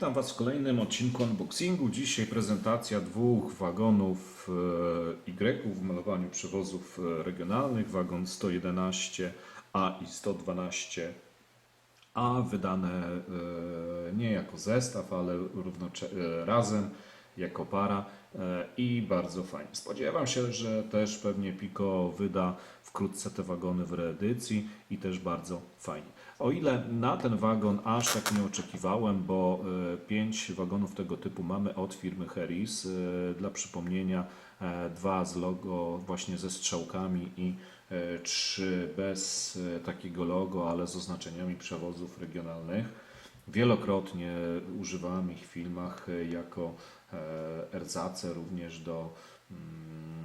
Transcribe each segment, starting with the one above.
Witam Was w kolejnym odcinku unboxingu. Dzisiaj prezentacja dwóch wagonów Y w malowaniu przewozów e, regionalnych. Wagon 111A i 112A wydane e, nie jako zestaw, ale razem jako para i bardzo fajnie. Spodziewam się, że też pewnie Pico wyda wkrótce te wagony w reedycji i też bardzo fajnie. O ile na ten wagon aż tak nie oczekiwałem, bo e, pięć wagonów tego typu mamy od firmy Harris. E, Dla przypomnienia e, dwa z logo właśnie ze strzałkami i trzy bez takiego logo, ale z oznaczeniami przewozów regionalnych. Wielokrotnie używałem ich w filmach jako erzace również do mm,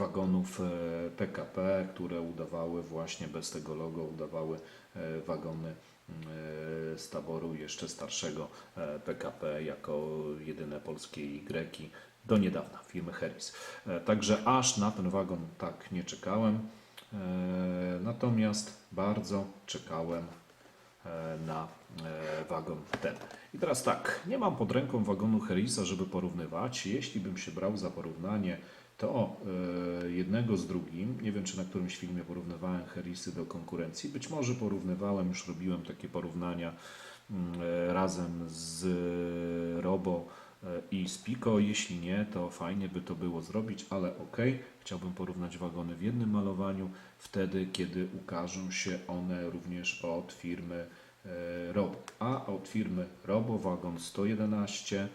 wagonów e, PKP, które udawały właśnie bez tego logo, udawały e, wagony e, z taboru jeszcze starszego e, PKP jako jedyne polskie Y do niedawna firmy Harris. E, Także aż na ten wagon tak nie czekałem. E, Natomiast bardzo czekałem e, na e, wagon ten. I teraz tak, nie mam pod ręką wagonu Harrisa, żeby porównywać. Jeśli bym się brał za porównanie, to e, jednego z drugim, nie wiem czy na którymś filmie porównywałem Harrisy do konkurencji, być może porównywałem, już robiłem takie porównania mm, e, razem z Robo e, i z Pico. Jeśli nie, to fajnie by to było zrobić, ale ok. Chciałbym porównać wagony w jednym malowaniu, wtedy kiedy ukażą się one również od firmy Robo. A od firmy Robo wagon 111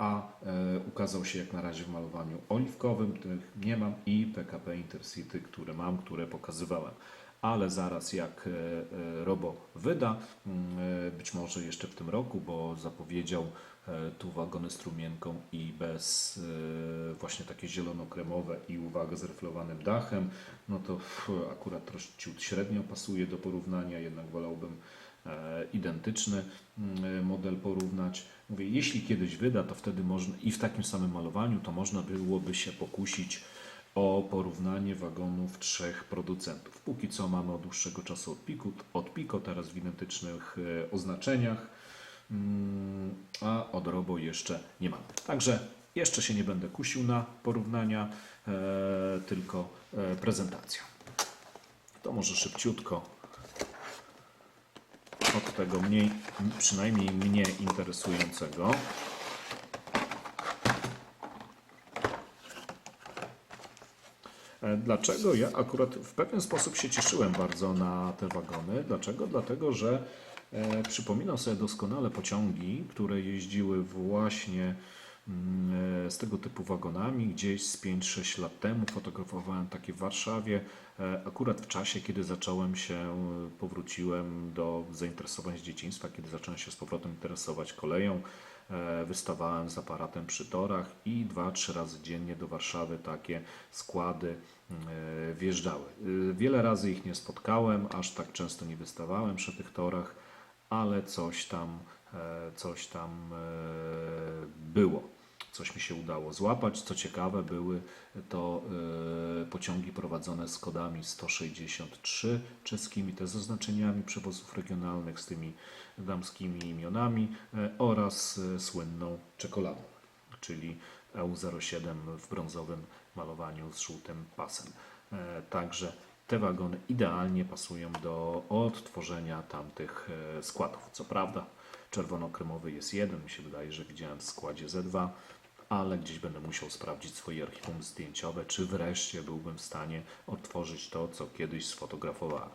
a e, ukazał się jak na razie w malowaniu oliwkowym, tych nie mam i PKP Intercity, które mam, które pokazywałem. Ale zaraz jak e, e, Robo wyda, mm, być może jeszcze w tym roku, bo zapowiedział tu wagony strumienką i bez właśnie takie zielono-kremowe i uwaga z reflowanym dachem, no to akurat troszkę średnio pasuje do porównania, jednak wolałbym identyczny mm, model porównać. Mówię, jeśli kiedyś wyda, to wtedy można i w takim samym malowaniu, to można byłoby się pokusić o porównanie wagonów trzech producentów. Póki co mamy od dłuższego czasu od Pico, od Pico teraz w identycznych e, oznaczeniach, mm, a od Robo jeszcze nie mamy. Także jeszcze się nie będę kusił na porównania, e, tylko e, prezentacja. To może szybciutko od tego mniej, przynajmniej mnie interesującego. E, Dlaczego ja akurat w pewien sposób się cieszyłem bardzo na te wagony? Dlaczego? Dlatego, że e, przypominam sobie doskonale pociągi, które jeździły właśnie z tego typu wagonami. Gdzieś z 5-6 lat temu fotografowałem takie w Warszawie. E, Akurat w czasie, kiedy zacząłem się, e, powróciłem do zainteresowań z dzieciństwa, kiedy zacząłem się z powrotem interesować koleją. E, Wystawałem z aparatem przy torach i dwa, trzy razy dziennie do Warszawy takie składy e, wjeżdżały. E, Wiele razy ich nie spotkałem, aż tak często nie wystawałem przy tych torach, ale coś tam, e, coś tam e, było. Coś mi się udało złapać. Co ciekawe, były to e, pociągi prowadzone z kodami 163 czeskimi, te z oznaczeniami przewozów regionalnych, z tymi damskimi imionami e, oraz e, słynną czekoladą, czyli EU07 w brązowym malowaniu z żółtym pasem. E, Także te wagony idealnie pasują do odtworzenia tamtych e, składów. Co prawda, czerwono-kremowy jest jeden, mi się wydaje, że widziałem w składzie Z2, ale gdzieś będę musiał sprawdzić swoje archiwum zdjęciowe, czy wreszcie byłbym w stanie odtworzyć to, co kiedyś sfotografowałem.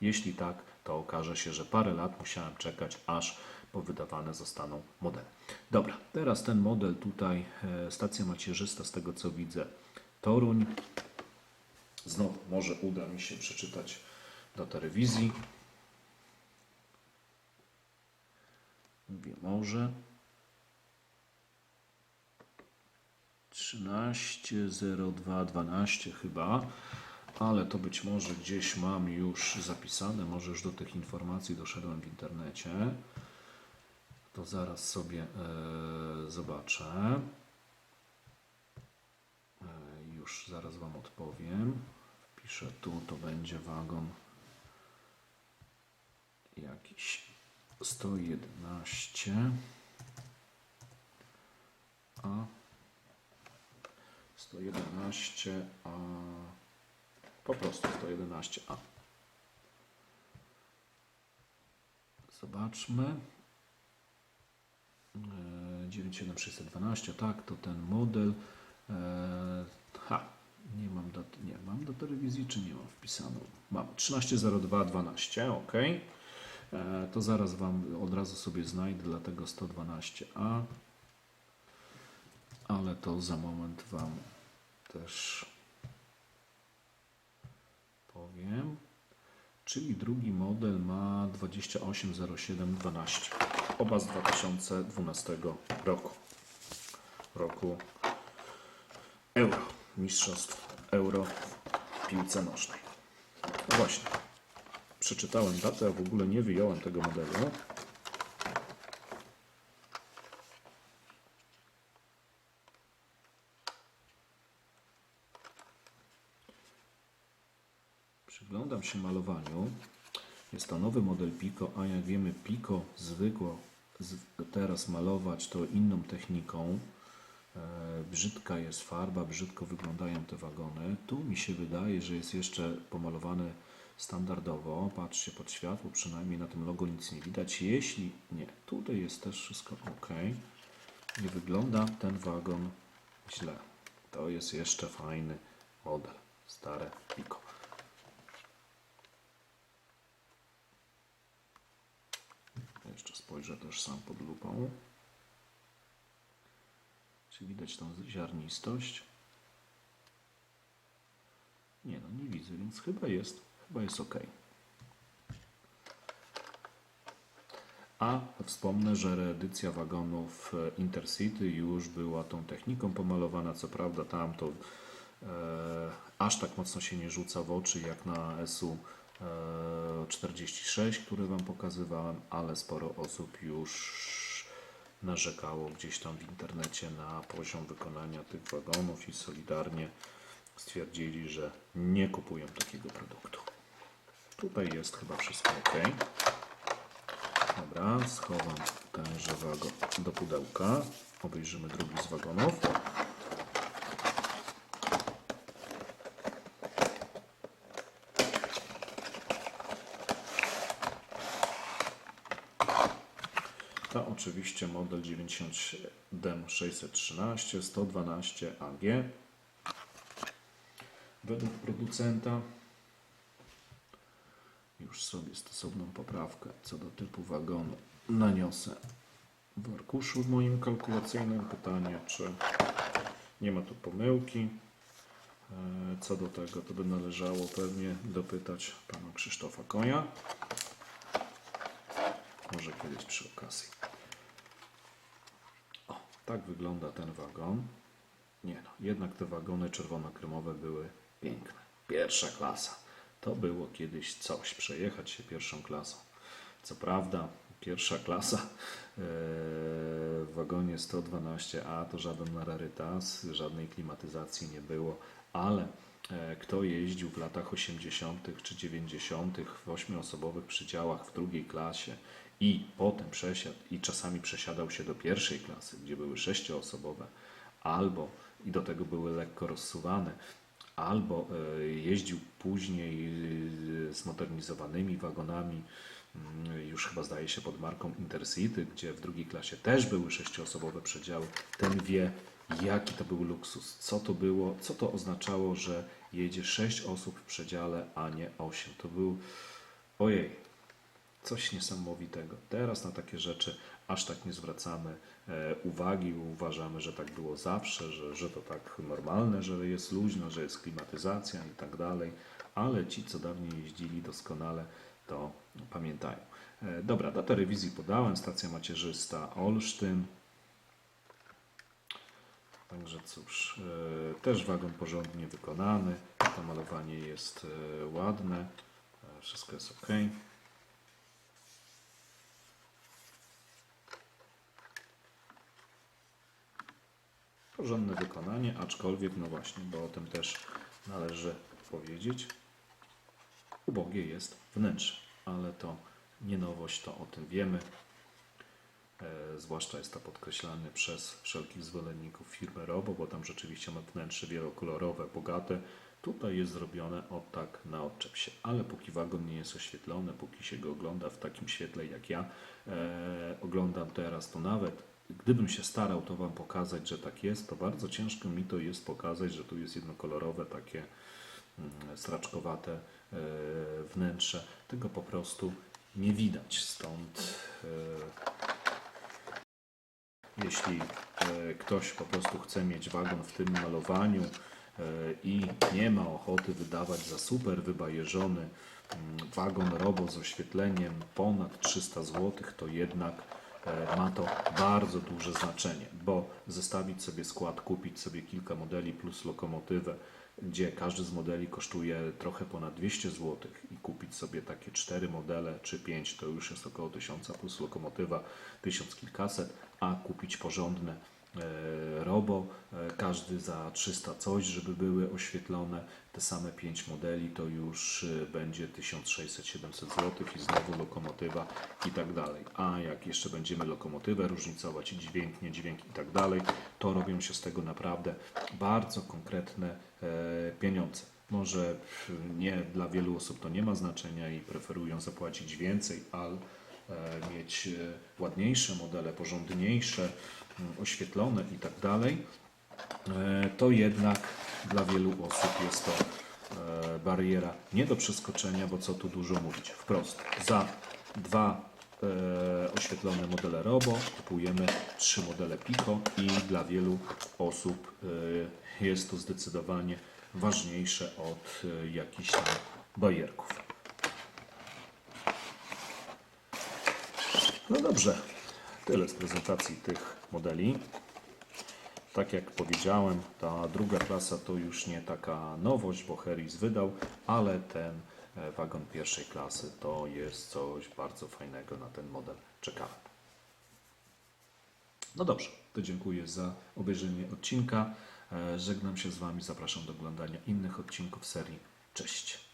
Jeśli tak, to okaże się, że parę lat musiałem czekać, aż powydawane zostaną modele. Dobra, teraz ten model tutaj, e, stacja macierzysta, z tego co widzę, Toruń. Znowu, może uda mi się przeczytać do telewizji. Mówię, może. 13.02.12 chyba, ale to być może gdzieś mam już zapisane, może już do tych informacji doszedłem w internecie. To zaraz sobie e, zobaczę. E, już zaraz Wam odpowiem. Wpiszę tu, to będzie wagon jakiś 111 a 111 a po prostu 111 a. Zobaczmy. E, 97612 tak to ten model. E, ha nie mam dat, nie mam do telewizji czy nie mam wpisaną? Mam 130212 ok E, to zaraz Wam od razu sobie znajdę, dlatego 112a, ale to za moment Wam też powiem. Czyli drugi model ma 280712, oba z 2012 roku, roku Euro, Mistrzostw Euro w piłce nożnej. No właśnie, przeczytałem datę, a w ogóle nie wyjąłem tego modelu. Przyglądam się malowaniu. Jest to nowy model Pico, a jak wiemy Pico zwykło teraz malować to inną techniką. E, brzydka jest farba, brzydko wyglądają te wagony. Tu mi się wydaje, że jest jeszcze pomalowany standardowo. Patrzcie pod światło, przynajmniej na tym logo nic nie widać. Jeśli nie, tutaj jest też wszystko ok. Nie wygląda ten wagon źle. To jest jeszcze fajny model, stare Pico. Jeszcze spojrzę też sam pod lupą. Czy widać tą ziarnistość? Nie, no nie widzę, więc chyba jest, chyba jest ok. A wspomnę, że reedycja wagonów e, Intercity już była tą techniką pomalowana. Co prawda tam to e, aż tak mocno się nie rzuca w oczy jak na SU e, 46, które Wam pokazywałem, ale sporo osób już narzekało gdzieś tam w internecie na poziom wykonania tych wagonów i solidarnie stwierdzili, że nie kupują takiego produktu. Tutaj jest chyba wszystko ok. Dobra, schowam tenże wagon do pudełka. Obejrzymy drugi z wagonów. To oczywiście model 97 613 112 AG. Według producenta już sobie stosowną poprawkę co do typu wagonu naniosę w arkuszu moim kalkulacyjnym. Pytanie, czy nie ma tu pomyłki. E, Co do tego, to by należało pewnie dopytać pana Krzysztofa Konia. Może kiedyś przy okazji. O, tak wygląda ten wagon. Nie no, jednak te wagony czerwono-kremowe były piękne. Pierwsza klasa. To było kiedyś coś, przejechać się pierwszą klasą. Co prawda, pierwsza klasa e, w wagonie 112A to żaden rarytas, żadnej klimatyzacji nie było, ale e, kto jeździł w latach 80. czy 90. w ośmioosobowych przydziałach w drugiej klasie i potem przesiadł i czasami przesiadał się do pierwszej klasy, gdzie były sześcioosobowe, albo i do tego były lekko rozsuwane, albo e, jeździł później e, zmodernizowanymi wagonami, mm, już chyba zdaje się pod marką Intercity, gdzie w drugiej klasie też były sześcioosobowe przedziały, ten wie, jaki to był luksus, co to było, co to oznaczało, że jedzie sześć osób w przedziale, a nie osiem. To był, ojej, coś niesamowitego. Teraz na takie rzeczy aż tak nie zwracamy e, uwagi, uważamy, że tak było zawsze, że, że to tak normalne, że jest luźno, że jest klimatyzacja i tak dalej, ale ci, co dawniej jeździli doskonale, to pamiętają. E, Dobra, datę rewizji podałem, stacja macierzysta Olsztyn. Także cóż, e, też wagon porządnie wykonany, to malowanie jest ładne, wszystko jest ok. Porządne wykonanie, aczkolwiek, no właśnie, bo o tym też należy powiedzieć. Ubogie jest wnętrze, ale to nie nowość, to o tym wiemy. E, zwłaszcza jest to podkreślane przez wszelkich zwolenników firmy Robo, bo tam rzeczywiście ma wnętrze wielokolorowe, bogate. Tutaj jest zrobione o tak na odczep się, ale póki wagon nie jest oświetlony, póki się go ogląda w takim świetle jak ja e, oglądam teraz, to nawet gdybym się starał to Wam pokazać, że tak jest, to bardzo ciężko mi to jest pokazać, że tu jest jednokolorowe takie mm, straczkowate e, wnętrze. Tego po prostu nie widać, stąd e, jeśli e, ktoś po prostu chce mieć wagon w tym malowaniu i nie ma ochoty wydawać za super wybajeżony mm, wagon robo z oświetleniem ponad 300 zł, to jednak ma to bardzo duże znaczenie, bo zestawić sobie skład, kupić sobie kilka modeli plus lokomotywę, gdzie każdy z modeli kosztuje trochę ponad 200 zł i kupić sobie takie 4 modele czy 5 to już jest około 1000 plus lokomotywa 1000 kilkaset, a kupić porządne e, robo, e, każdy za 300 coś, żeby były oświetlone, te same 5 modeli to już e, będzie 1600-700 zł i znowu lokomotywa i tak dalej. A jak jeszcze będziemy lokomotywę różnicować dźwięk, nie dźwięk i tak dalej, to robią się z tego naprawdę bardzo konkretne e, pieniądze. Może nie dla wielu osób to nie ma znaczenia i preferują zapłacić więcej, ale e, mieć e, ładniejsze modele, porządniejsze, oświetlone i tak dalej, e, to jednak dla wielu osób jest to e, bariera nie do przeskoczenia, bo co tu dużo mówić. Wprost, za dwa e, oświetlone modele Robo kupujemy trzy modele Pico i dla wielu osób jest to zdecydowanie ważniejsze od jakichś tam bajerków. No dobrze, tyle z prezentacji tych modeli. Tak jak powiedziałem, ta druga klasa to już nie taka nowość, bo Harris wydał, ale ten e, wagon pierwszej klasy to jest coś bardzo fajnego na ten model. Czekamy. No dobrze, to dziękuję za obejrzenie odcinka. E, Żegnam się z Wami, zapraszam do oglądania innych odcinków serii. Cześć.